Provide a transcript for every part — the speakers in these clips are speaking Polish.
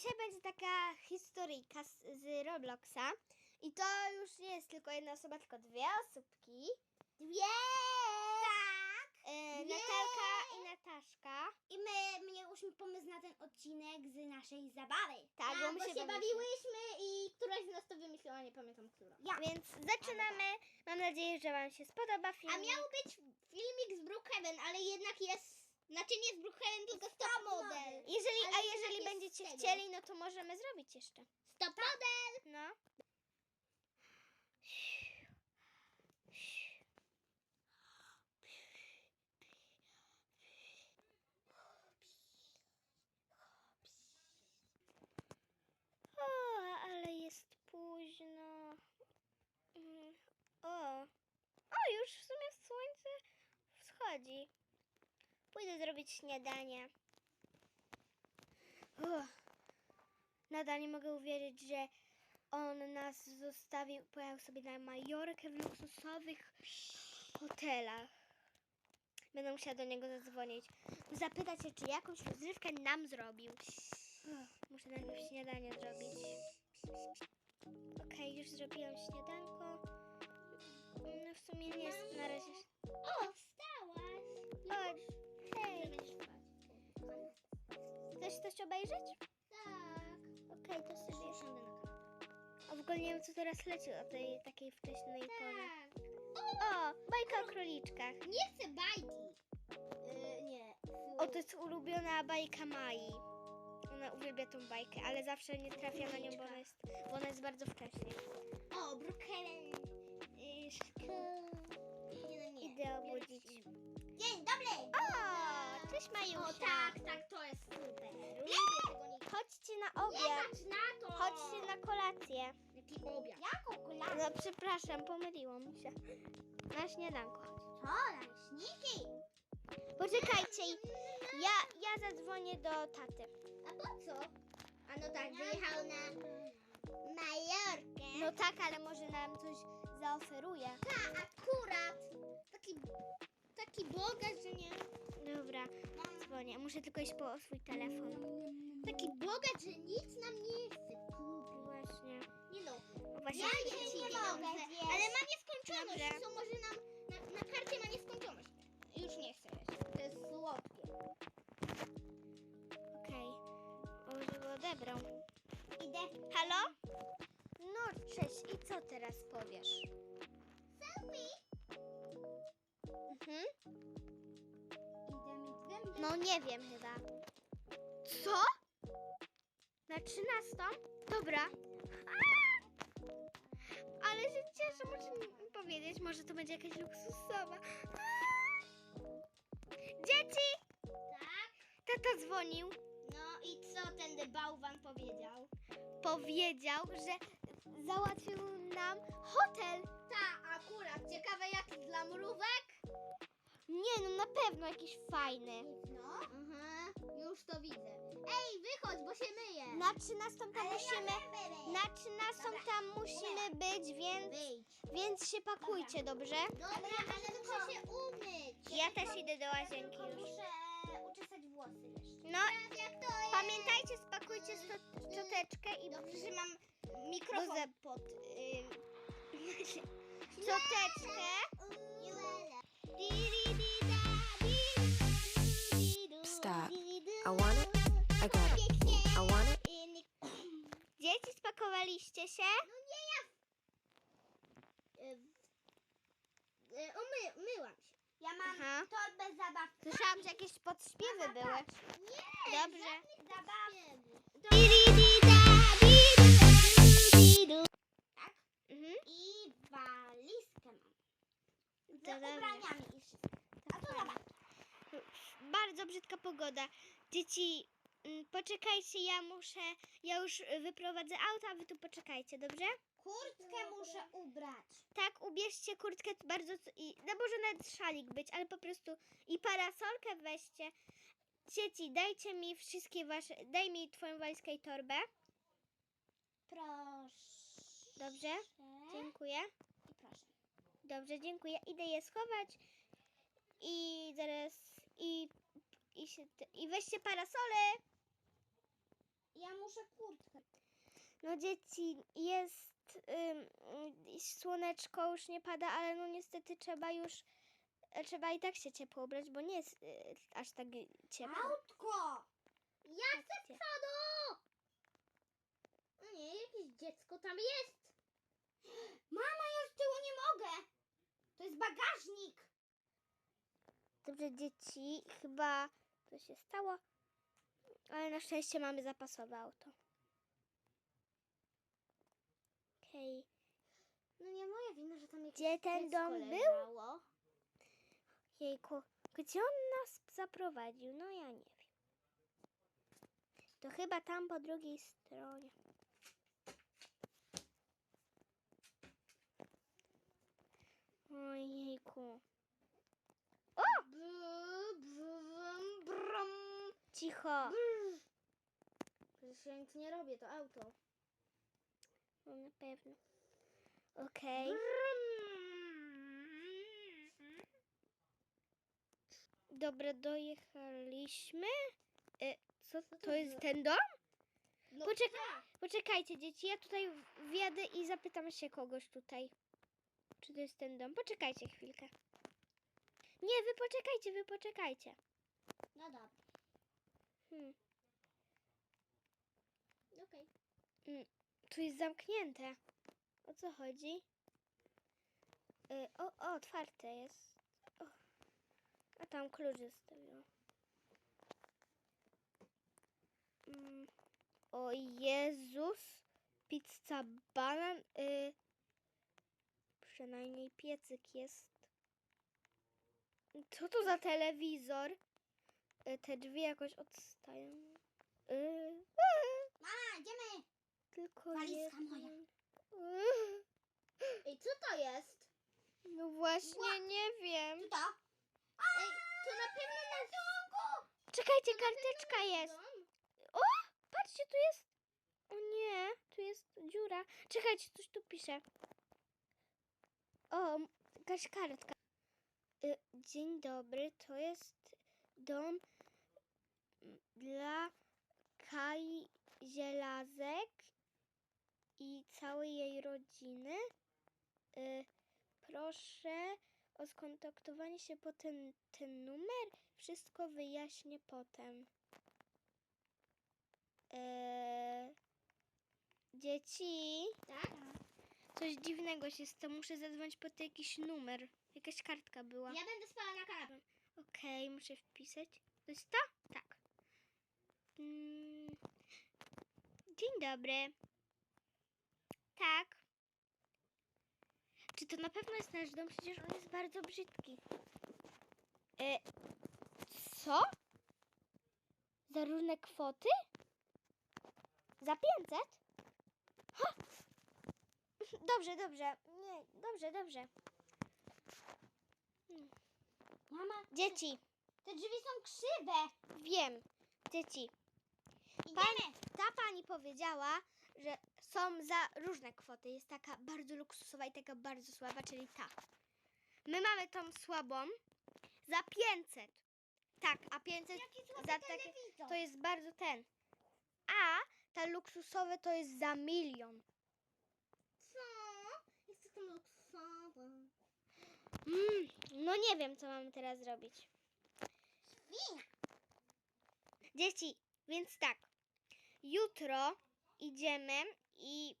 dzisiaj będzie taka historyjka z, z Robloxa. I to już nie jest tylko jedna osoba, tylko dwie osóbki. Dwie! Tak! E, Dwie! Natalka i Nataszka. I my miałyśmy pomysł na ten odcinek z naszej zabawy. Tak, bo A, my się się bawiliśmy. bawiłyśmy i któraś z nas to wymyśliła, nie pamiętam która. Ja. Więc zaczynamy. Mam nadzieję, że Wam się spodoba film. A miał być filmik z Brookhaven, ale jednak jest... Znaczy nie z Brookhaven, tylko Stop Model. Jeżeli, ale a jednak jeżeli będziecie tego. chcieli, no to możemy zrobić jeszcze. Stop Model! No. O, ale jest późno. Mm, O. O, już w sumie słońce wschodzi. Pójdę zrobić śniadanie. Uff. Nadal nie mogę uwierzyć, że on nas zostawił, pojechał sobie na Majorkę w luksusowych hotelach. Będę musiała do niego zadzwonić. Zapytać się, czy jakąś rozrywkę nam zrobił. Uff, Muszę najpierw śniadanie zrobić. Okej, już zrobiłam śniadanko. No w sumie nie jest na razie... O, wstałaś! Chodź, spać. Chcesz coś obejrzeć? Tak. Okej, to sobie... Usiądę na kanapie. A w ogóle nie wiem, co teraz leci o tej takiej wcześniej porze. Tak. O, bajka o króliczkach. Nie chcę bajki. Yy, nie. O, to jest ulubiona bajka Mai. Ona uwielbia tą bajkę, ale zawsze nie trafia na nią, bo ona jest, bo ona jest bardzo wcześnie. O. Yy, szkoła. Nie, no nie. Idę obudzić. Dzień dobry. O, cześć Majusia. O tak, tak, to jest super. Lubię tego nie. Chodźcie na Nie obiad. patrz na to. Chodźcie na kolację. Jaki obiad? Jaką kolację? No, przepraszam, pomyliło mi się. Na śniadanko. Co? Ręczniki? Poczekajcie, ja, ja zadzwonię do taty. A po co? A no tak, wyjechał na Majorkę. No tak, ale może nam coś zaoferuje. tak, akurat. Taki, taki bogacz, że nie. Dobra, dzwonię. Muszę tylko iść po swój telefon. Taki bogacz, że nic nam nie chce. Właśnie. Nie no, O, Właśnie ja chcę nie, mogę, ale ma nieskończoność. Dobrze. Co może nam, na, na karcie ma nieskończoność. Już nie chcę jeszcze, to jest słodkie. Okej. O, żeby odebrał. Idę. Halo? No, cześć. I co teraz powiesz? Selfie. Mhm. No, nie wiem chyba. Co? Na trzynastą? Dobra. Ale się cieszę, muszę mi powiedzieć. Może to będzie jakaś luksusowa. Dzieci! Tak? Tata dzwonił. No i co ten bałwan powiedział? Powiedział, że załatwił nam hotel. Ta, akurat. Ciekawe jaki dla mrówek? Nie, no na pewno jakiś fajny. No. Aha, już to widzę. Ej, wychodź, bo się myję. Na 13 tam musimy. Na 13 tam musimy być, więc, Wyjdź. więc się pakujcie, dobrze? Dobra, ale muszę się umyć. Ja też idę do łazienki Tylko już. muszę uczesać włosy jeszcze. No, Teraz jak to jest? pamiętajcie, spakujcie sto- szczoteczkę i Dobrze, że mam mikrofon pod... Yy... szczoteczkę. Stop. I want it. I got it. I want it. Dzieci, spakowaliście się? No nie ja. Y, Umy, myłam się. Ja mam Aha. torbę zabawczą. Słyszałam, że jakieś podśpiewy były. Nie, Dobrze. żadnych zabawek. Tak? Mhm. I walizkę mam. Z ubraniami i wszystko. A to zabawka. Bardzo brzydka pogoda. Dzieci, mm, poczekajcie, ja muszę, ja już wyprowadzę auto, a wy tu poczekajcie, dobrze? Kurtkę muszę ubrać. Tak, ubierzcie kurtkę bardzo, i, no może nawet szalik być, ale po prostu i parasolkę weźcie. Dzieci, dajcie mi wszystkie wasze, daj mi twoją walizkę i torbę. Proszę. Dobrze? Dziękuję. Dobrze, dziękuję. Idę je schować i zaraz, i, i, się, i weźcie parasole. Ja muszę kurtkę. No dzieci, jest ym, słoneczko, już nie pada, ale no niestety trzeba już, trzeba i tak się ciepło ubrać, bo nie jest y, aż tak ciepło. Autko! Ja chcę z Patrzcie. przodu! No nie, jakieś dziecko tam jest. Mama, ja z tyłu nie mogę. Bagażnik. Dobrze, dzieci, chyba to się stało, ale na szczęście mamy zapasowe auto. Okej. No nie moja wina, że tam jakieś Gdzie ten dom był? leżało. Jejku, gdzie on nas zaprowadził? No ja nie wiem. To chyba tam po drugiej stronie. Ojejku. Brum. Cicho. Przecież ja nic nie robię, to auto. No na pewno. Okej. Dobra, dojechaliśmy. E, co to to jest ten dom? No Poczekaj. tak. Poczekajcie, dzieci, ja tutaj wjadę i zapytam się kogoś tutaj. Czy to jest ten dom? Poczekajcie chwilkę. Nie, wy poczekajcie, wy poczekajcie. No dobra, Hmm, okej. tu jest zamknięte. O co chodzi? Y, o, o, otwarte jest. O. A tam klucz zostawiłam. Mm. O Jezus. Pizza banan. Y, przynajmniej piecyk jest. Co to za telewizor? Y, te drzwi jakoś odstają. Y, Mama, idziemy. tylko Walizka jeden. moja. Ej, co to jest? No właśnie, nie wiem. Co to? Ej, to na pewno na domku. Czekajcie, karteczka jest. O, patrzcie, tu jest. O nie, tu jest dziura. Czekajcie, coś tu pisze. O, jakaś kartka. Y, Dzień dobry, to jest dom dla Kai Zielazek i całej jej rodziny. Y, Proszę o skontaktowanie się po ten, ten numer. Wszystko wyjaśnię potem. Eee, dzieci, Tak? Coś dziwnego się stało. Muszę zadzwonić po ten jakiś numer. Jakaś kartka była. Ja będę spała na kanapie. Okej, muszę wpisać. To jest to? Tak. Mm. Dzień dobry. Tak. Czy to na pewno jest nasz dom? Przecież on jest bardzo brzydki. E, co? Za różne kwoty? Za 500? Ha! Dobrze, dobrze. Nie, dobrze, dobrze. Mama, Dzieci, te drzwi są krzywe. wiem. Dzieci, Idziemy. ta pani powiedziała, że są za różne kwoty. Jest taka bardzo luksusowa i taka bardzo słaba, czyli ta. My mamy tą słabą za 500. Tak, a 500 Jaki słaby za telewizor. to jest bardzo ten. A ta luksusowe to jest za milion. Co? Jest to luksusowe. Mm, no nie wiem, co mamy teraz zrobić. Świnia. Dzieci, więc tak. Jutro idziemy i.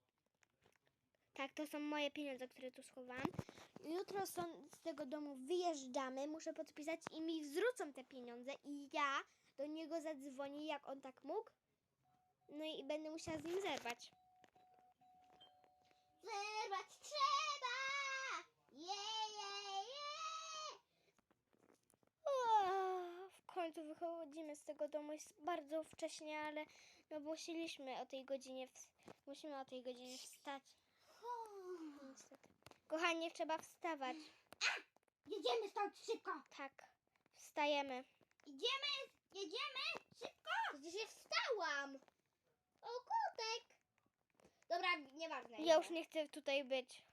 Tak, to są moje pieniądze, które tu schowałam. Jutro są z tego domu wyjeżdżamy, muszę podpisać i mi zwrócą te pieniądze i ja do niego zadzwonię, jak on tak mógł. No i będę musiała z nim zerwać. Zerwać trzeba. Je, je, je. O, w końcu wychodzimy z tego domu. Jest bardzo wcześnie, ale no musieliśmy o tej godzinie, musimy o tej godzinie wstać. Niestety. Kochanie, trzeba wstawać. Jedziemy stąd szybko. Tak, wstajemy. Idziemy, jedziemy, szybko. Przecież ja wstałam. O, kotek. Dobra, nieważne. Ja już nie chcę tutaj być.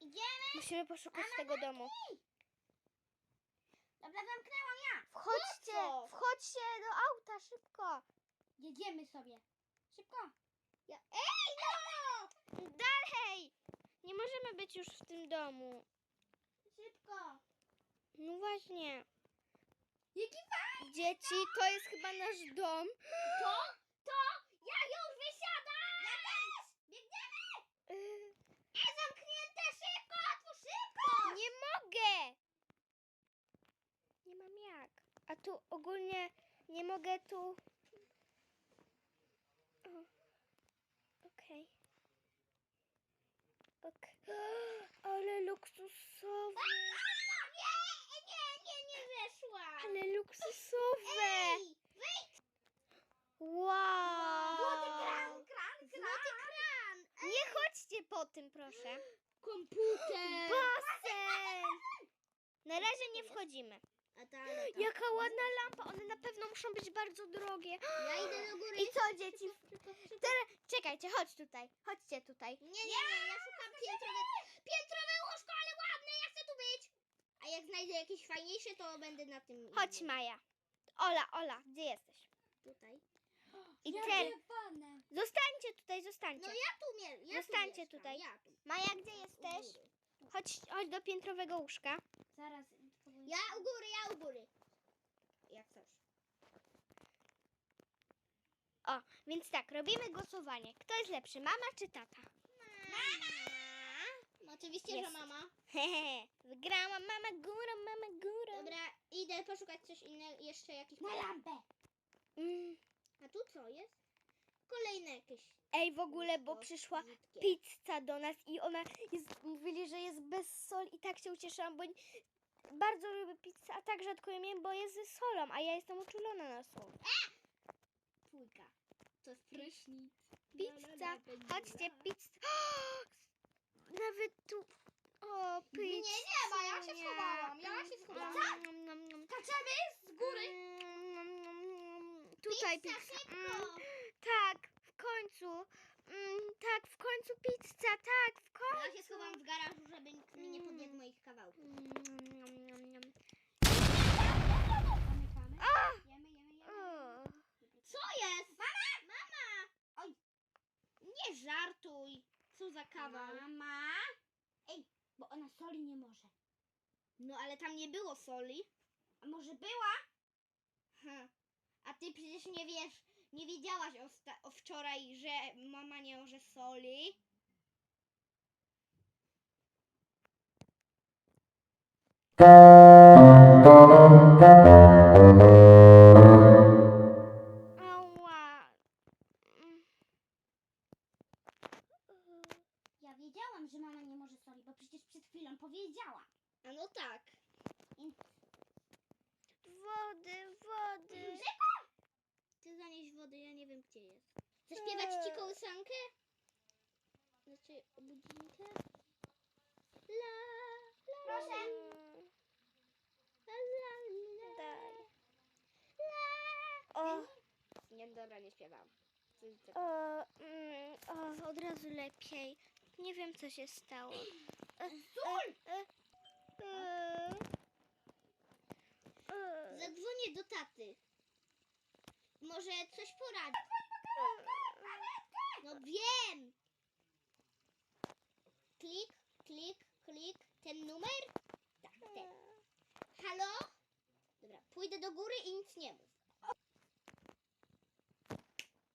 Idziemy. Musimy poszukać tego domu. Dobra, zamknęłam ja. Wchodźcie, co? wchodźcie do auta szybko. Jedziemy sobie. Szybko. Ja... Ej, no! Dalej! Nie możemy być już w tym domu. Szybko. No właśnie. Jaki fajny Dzieci, to jest chyba nasz dom. To? To? Ja już wysiadam! Ja też! Biegniemy! Yy, E, zamknięte! Szybko! Otwórz szybko! Nie mogę! Nie mam jak. A tu ogólnie nie mogę tu. Okej. Okej. Ale luksusowe. Nie, nie, nie, nie weszła! Ale luksusowe. Ej! Wow. Złoty kran, kran, kran! Złoty kran! Nie chodźcie po tym, proszę. Komputer! Basen. Na razie nie wchodzimy. A ta, ale ta. Jaka ładna lampa. One na pewno muszą być bardzo drogie. Ja idę do góry. I co, dzieci? Teraz, czekajcie, chodź tutaj. Chodźcie tutaj. Nie, nie, nie, ja szukam piętrowe, piętrowe łóżko, ale ładne, ja chcę tu być. A jak znajdę jakieś fajniejsze, to będę na tym. Chodź, Maja. Ola, Ola, gdzie jesteś? Tutaj. I teraz. fane. Zostańcie tutaj, zostańcie. No ja tu mię, ja Zostańcie tu mieszkam, tutaj. Ja tu. Maja, gdzie jesteś? Chodź, chodź do piętrowego łóżka. Zaraz. Ja u góry, ja u góry. Jak chcesz. O, więc tak, robimy głosowanie. Kto jest lepszy, mama czy tata? Mama! Oczywiście, Jest. że mama. Hehe, wygrałam, mama górą, mama górą. Dobra, idę poszukać coś innego, jeszcze jakiś... Na lampę! Mm. A tu co jest? Kolejne jakieś... Ej, w ogóle, bo przyszła brzydkie. pizza do nas i ona jest, mówili, że jest bez soli i tak się ucieszyłam, bo bardzo lubię pizzę, a tak rzadko ją jem, bo jest ze solą, a ja jestem uczulona na sól. Dwójka. To jest prysznic. Pizza, chodźcie, pizza. Nawet tu, o, pizza. Nie, nie ma, ja się schowałam, ja się schowałam. Skaczemy z góry. Tutaj Pizza, pizza. szybko. Mm, tak, w końcu. Mm, tak, w końcu pizza, tak, w końcu. Ja się schowam w garażu, żeby nikt mi nie podjadł moich kawałków. Mm, Zamykamy. A! Jemy, jemy, jemy. O. Co jest? Mama! Mama! Oj! Nie żartuj! Co za kawał? Mama! Ej, bo ona soli nie może. No ale tam nie było soli. A może była? Ha. A ty przecież nie wiesz, nie wiedziałaś o, sta- o wczoraj, że mama nie może soli. Wody, ja nie wiem gdzie jest. Chcesz śpiewać ci kołysankę? Znaczy budzinkę? La, la, Proszę. La, la, la, Daj. la. O, Nie, dobra, nie śpiewam. o, mm, o, od razu lepiej. Nie wiem, co się stało. E, e, e, e, Zadzwonię do taty. Może coś poradzi. No wiem! Klik, klik, klik. Ten numer? Tak, ten. Halo? Dobra, pójdę do góry i nic nie mów.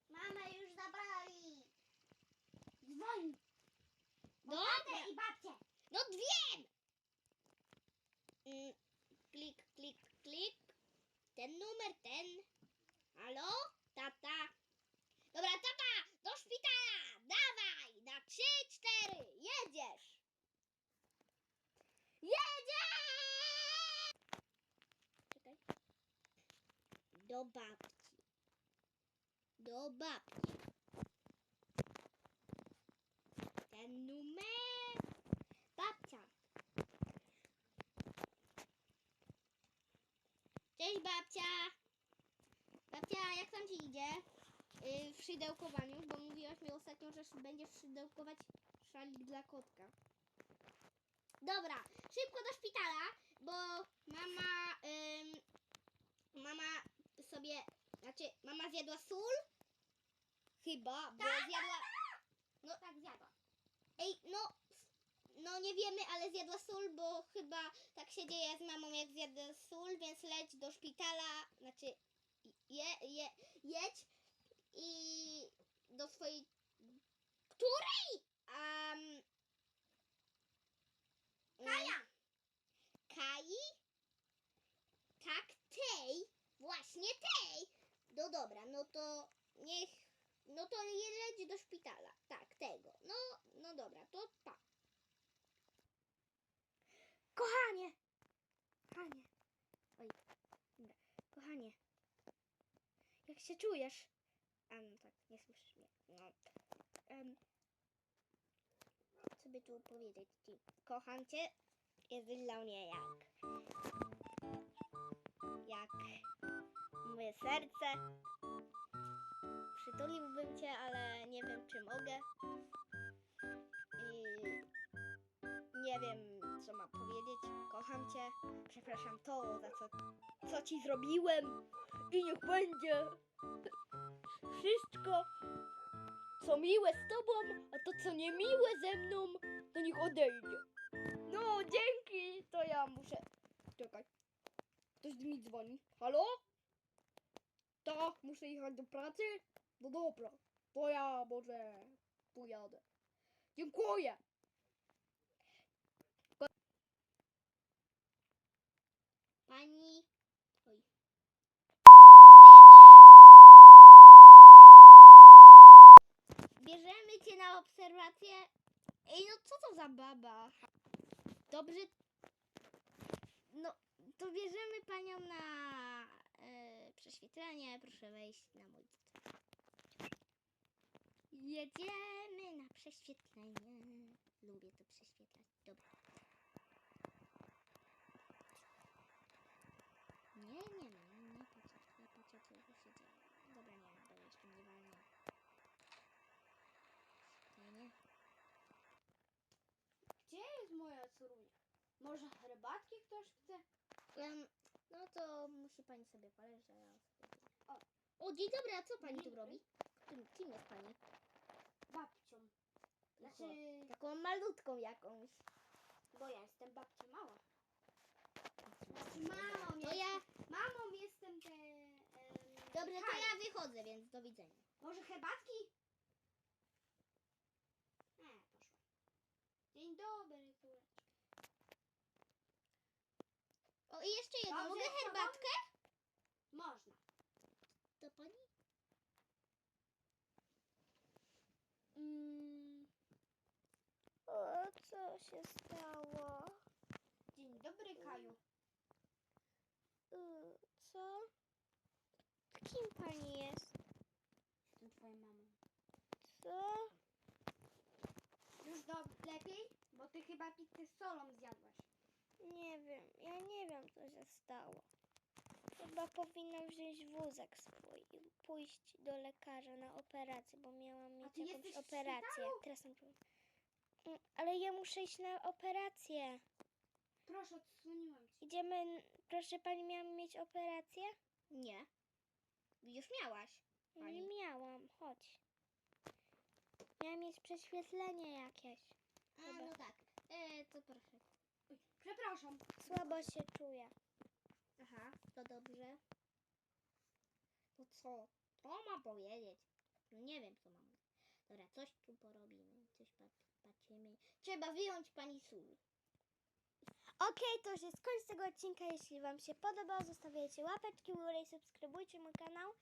Mama już zabrali. Dzwoń. Do tatę i babcię. No wiem! Mm, klik, klik, klik. Ten numer, ten. Halo? Tata. Dobra, tata, do szpitala. Dawaj, na trzy, cztery. Jedziesz. Jedziesz! Czekaj. Do babci. Do babci. Ten numer. Babcia. Cześć babcia. Babcia, jak tam ci idzie? Yy, w szydełkowaniu, bo mówiłaś mi ostatnio, że będziesz szydełkować szalik dla kotka. Dobra, szybko do szpitala, bo mama, ym, mama znaczy mama zjadła sól, Chyba, bo zjadła... No tak, zjadła. Ej, no... No nie wiemy, ale zjadła sól, bo chyba tak się dzieje z mamą, jak zjada sól, więc leć do szpitala, znaczy je, je, jedź i do swojej... Której? Um, Kaja! Kai? Tak, tej. Właśnie tej. No dobra, no to niech. No to je leć do szpitala. Tak, tego. No, no dobra, to pa. Kochanie! Kochanie. Oj, dobra. Kochanie. Jak się czujesz? A no tak, nie słyszysz mnie. No. Em, co by tu powiedzieć ci? Kocham cię. Jesteś dla mnie jak... Jak moje serce. Przytuliłbym cię, ale nie wiem czy mogę. I nie wiem, co mam powiedzieć. Kocham cię. Przepraszam to, za co, co ci zrobiłem. I niech będzie wszystko, co miłe z tobą, a to, co niemiłe ze mną, to niech odejdzie. No, dzięki. To ja muszę... Czekaj. Ktoś mi dzwoni. Halo? Tak, muszę jechać do pracy? No dobra. To ja może pojadę. Dziękuję. Pani. Oj. Bierzemy cię na obserwację. Ej, no co to za baba? Dobrze. No, to bierzemy panią na e, prześwietlenie. Proszę wejść na mój. Jedziemy na prześwietlenie. Lubię to prześwietlać. Dobra. Nie, nie, nie, nie, nie patrzę, nie patrzę co się dzieje. Dobra, nie, dobra, jeszcze mnie walnie. Nie, nie. Gdzie jest moja córka? Może herbatki ktoś chce? Um, no to musi pani sobie poleżeć, a ja sobie... O, o dzień dobry, a co pani tu robi? Kim, kim jest pani? Babcią. Znaczy, Taką malutką jakąś. bo ja jestem babcia mała. Mamą Mamą To ja... Mamą jestem te... Dobrze, to ja wychodzę, więc do widzenia. Może herbatki? Nie, poszła. Dzień dobry, córeczko. O, i jeszcze jedno, Dobrze, mogę co herbatkę? Można. To pani? Mm, O, co się stało? dzień dobry, Kaju. Y, Co? Kim pani jest? Jestem twoją mamą. Co? Już do, lepiej? Bo ty chyba pizzę z solą zjadłaś. Nie wiem, ja nie wiem, co się stało. Chyba powinnam wziąć wózek swój i pójść do lekarza na operację, bo miałam mieć ty jakąś jesteś w operację. szpitalu? Teraz mam problem. Mm, Ale ja muszę iść na operację. Proszę, odsłoniłam ci. Idziemy, n- proszę pani, miałam mieć operację? Nie. Już miałaś. No Nie miałam, chodź. Miałam mieć prześwietlenie jakieś. A, no tak. E, to proszę. Przepraszam. Słabo się czuję. Aha, to dobrze. To co? To mam powiedzieć. No nie wiem, co mam. Dobra, coś tu porobimy. Coś pat patrzymy. Trzeba wyjąć pani sól. Okej, to już jest koniec tego odcinka. Jeśli Wam się podobał, zostawiajcie łapeczki w górę i subskrybujcie mój kanał.